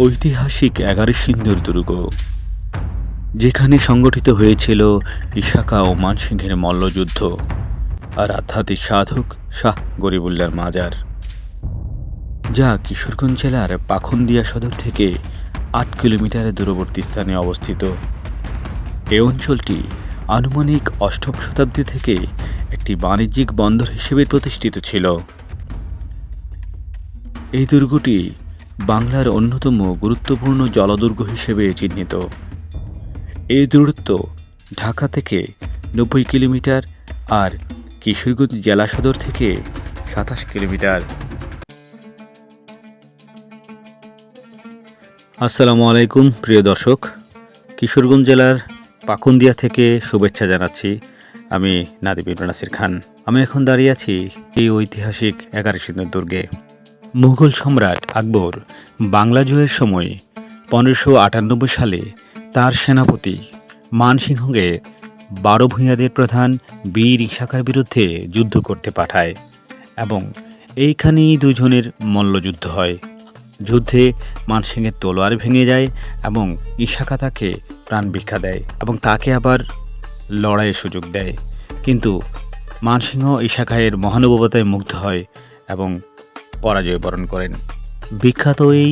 ঐতিহাসিক এগারো সিন্ধুর দুর্গ, যেখানে সংগঠিত হয়েছিল ইশাকা ও মানসিংহের মল্লযুদ্ধ আর আধ্যাত্মিক সাধক শাহ গরিবুল্লার মাজার, যা কিশোরগঞ্জ জেলার পাখন্দিয়া সদর থেকে আট কিলোমিটারের দূরবর্তী স্থানে অবস্থিত। এ অঞ্চলটি আনুমানিক অষ্টম শতাব্দী থেকে একটি বাণিজ্যিক বন্দর হিসেবে প্রতিষ্ঠিত ছিল। এই দুর্গটি বাংলার অন্যতম গুরুত্বপূর্ণ জলদুর্গ হিসেবে চিহ্নিত। এই দূরত্ব ঢাকা থেকে নব্বই কিলোমিটার আর কিশোরগঞ্জ জেলা সদর থেকে সাতাশ কিলোমিটার। আসসালামু আলাইকুম, প্রিয় দর্শক। কিশোরগঞ্জ জেলার পাকুন্দিয়া থেকে শুভেচ্ছা জানাচ্ছি। আমি নাদিব ইবরান নাসির খান। আমি এখন দাঁড়িয়ে আছি এই ঐতিহাসিক এগারো সিন্ধুর দুর্গে। মুঘল সম্রাট আকবর বাংলা জয়ের সময় পনেরোশো আটানব্বই সালে তার সেনাপতি মানসিংহকে বারো ভূঁইয়াদের প্রধান বীর ইশাকার বিরুদ্ধে যুদ্ধ করতে পাঠায় এবং এইখানেই দুজনের মল্লযুদ্ধ হয়। যুদ্ধে মানসিংহের তলোয়ার ভেঙে যায় এবং ইশাকা তাকে প্রাণ ভিক্ষা দেয় এবং তাকে আবার লড়াইয়ের সুযোগ দেয়। কিন্তু মানসিংহ ইশাখায়ের মহানুভবতায় মুগ্ধ হয় এবং পরাজয় বরণ করেন। বিখ্যাত এই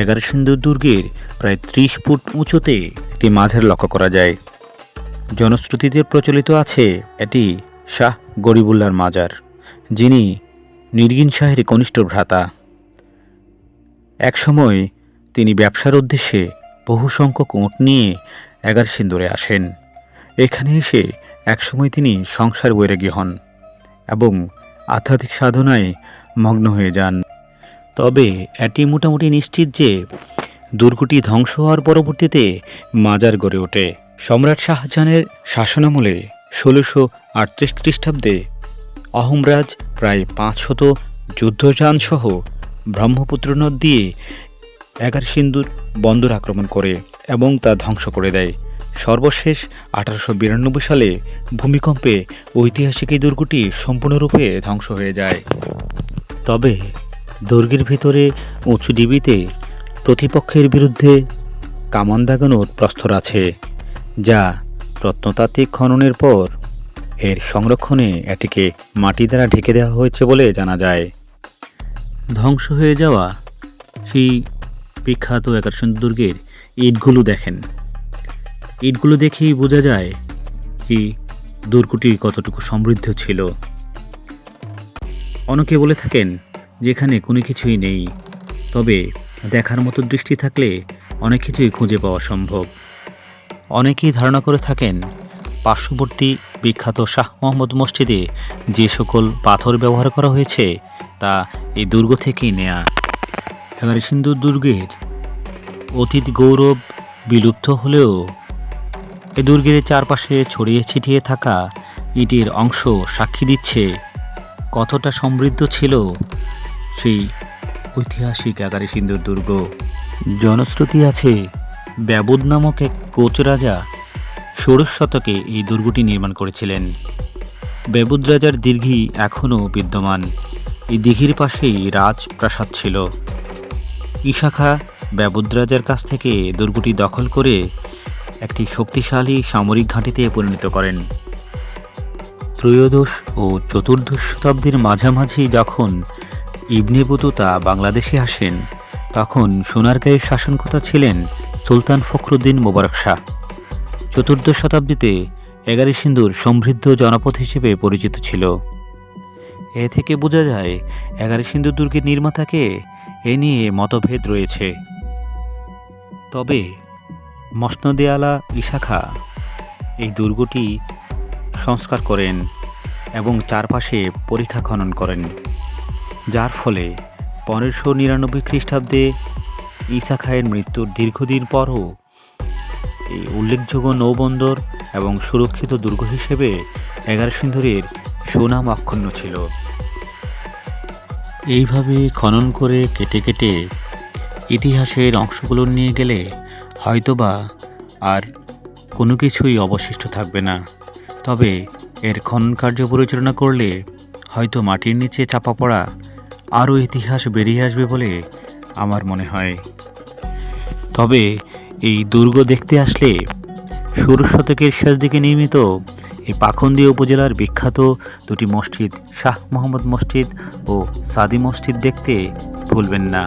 এগারো সিন্ধুর দুর্গের প্রায় ত্রিশ ফুট উঁচুতে একটি মাঝের লক্ষ্য করা যায়। জনশ্রুতিতে প্রচলিত আছে এটি শাহ গরিবুল্লার মাজার, যিনি নির্গিন শাহের কনিষ্ঠ ভ্রাতা। একসময় তিনি ব্যবসার উদ্দেশ্যে বহু সংখ্যক উঁট নিয়ে এগার সিন্দুরে আসেন। এখানে এসে একসময় তিনি সংসার বৈরাগী হন এবং আধ্যাত্মিক সাধনায় মগ্ন হয়ে যান। তবে এটি মোটামুটি নিশ্চিত যে দুর্গটি ধ্বংস হওয়ার পরবর্তীতে মাজার গড়ে ওঠে। সম্রাট শাহজাহানের শাসনামলে ষোলোশো আটত্রিশ খ্রিস্টাব্দে অহমরাজ প্রায় পাঁচশত যুদ্ধযানসহ ব্রহ্মপুত্র নদ দিয়ে এগার সিন্দুর বন্দর আক্রমণ করে এবং তা ধ্বংস করে দেয়। সর্বশেষ আঠারোশো বিরানব্বই সালে ভূমিকম্পে ঐতিহাসিক এই দুর্গটি সম্পূর্ণরূপে ধ্বংস হয়ে যায়। তবে দুর্গের ভিতরে উঁচু ডিবিতে প্রতিপক্ষের বিরুদ্ধে কামান দাগানোর প্রস্তর আছে, যা প্রত্নতাত্ত্বিক খননের পর এর সংরক্ষণে এটিকে মাটি দ্বারা ঢেকে দেওয়া হয়েছে বলে জানা যায়। ধ্বংস হয়ে যাওয়া সেই বিখ্যাত একাদশ দুর্গের ইটগুলো দেখেন। ইটগুলো দেখেই বোঝা যায় কি দুর্গটি কতটুকু সমৃদ্ধ ছিল। অনেকে বলে থাকেন যেখানে কোনো কিছুই নেই, তবে দেখার মতো দৃষ্টি থাকলে অনেক কিছুই খুঁজে পাওয়া সম্ভব। অনেকেই ধারণা করে থাকেন পার্শ্ববর্তী বিখ্যাত শাহ মোহাম্মদ মসজিদে যে সকল পাথর ব্যবহার করা হয়েছে তা এই দুর্গ থেকেই নেয়া। এবারে সিন্ধু দুর্গের অতীত গৌরব বিলুপ্ত হলেও এ দুর্গের চারপাশে ছড়িয়ে ছিটিয়ে থাকা ইটের অংশ সাক্ষী দিচ্ছে কতটা সমৃদ্ধ ছিল সেই ঐতিহাসিক এগারো সিন্ধুর দুর্গ। জনশ্রুতি আছে ব্যবুদ নামক এক কোচ রাজা ষোড়শ শতকে এই দুর্গটি নির্মাণ করেছিলেন। ব্যবুদ রাজার দীর্ঘি এখনও বিদ্যমান। এই দীঘির পাশেই রাজপ্রাসাদ ছিল। ইশাখা ব্যবুদ রাজার কাছ থেকে দুর্গটি দখল করে একটি শক্তিশালী সামরিক ঘাঁটিতে পরিণত করেন। ত্রয়োদশ ও চতুর্দশ শতাব্দীর মাঝামাঝি যখন ইবনে বতুতা বাংলাদেশে আসেন, তখন সোনারগাঁয়ের শাসনকর্তা ছিলেন সুলতান ফখরুদ্দিন মোবারক শাহ। চতুর্দশ শতাব্দীতে এগারি সিন্ধুর সমৃদ্ধ জনপদ হিসেবে পরিচিত ছিল। এ থেকে বোঝা যায়, এগারি সিন্ধু দুর্গের নির্মাতাকে এ নিয়ে মতভেদ রয়েছে। তবে মসনদে আলা ইশাখা এই দুর্গটি সংস্কার করেন এবং চারপাশে পরীক্ষা খনন করেন, যার ফলে পনেরোশো নিরানব্বই খ্রিস্টাব্দে ঈসা খায়ের মৃত্যুর দীর্ঘদিন পরও এই উল্লেখযোগ্য নৌবন্দর এবং সুরক্ষিত দুর্গ হিসেবে এগারো সিন্ধুরের সুনাম অক্ষুণ্ণ ছিল। এইভাবে খনন করে কেটে কেটে ইতিহাসের অংশগুলো নিয়ে গেলে হয়তোবা আর কোনো কিছুই অবশিষ্ট থাকবে না। তবে এর খনন কার্য পরিচালনা করলে হয়তো মাটির নিচে চাপা পড়া আরও ইতিহাস বেরিয়ে আসবে বলে আমার মনে হয়। তবে এই দুর্গ দেখতে আসলে ষোড়শ শতকের শেষ দিকে নির্মিত এই পাখন্দিয়া উপজেলার বিখ্যাত দুটি মসজিদ, শাহ মোহাম্মদ মসজিদ ও সাদি মসজিদ দেখতে ভুলবেন না।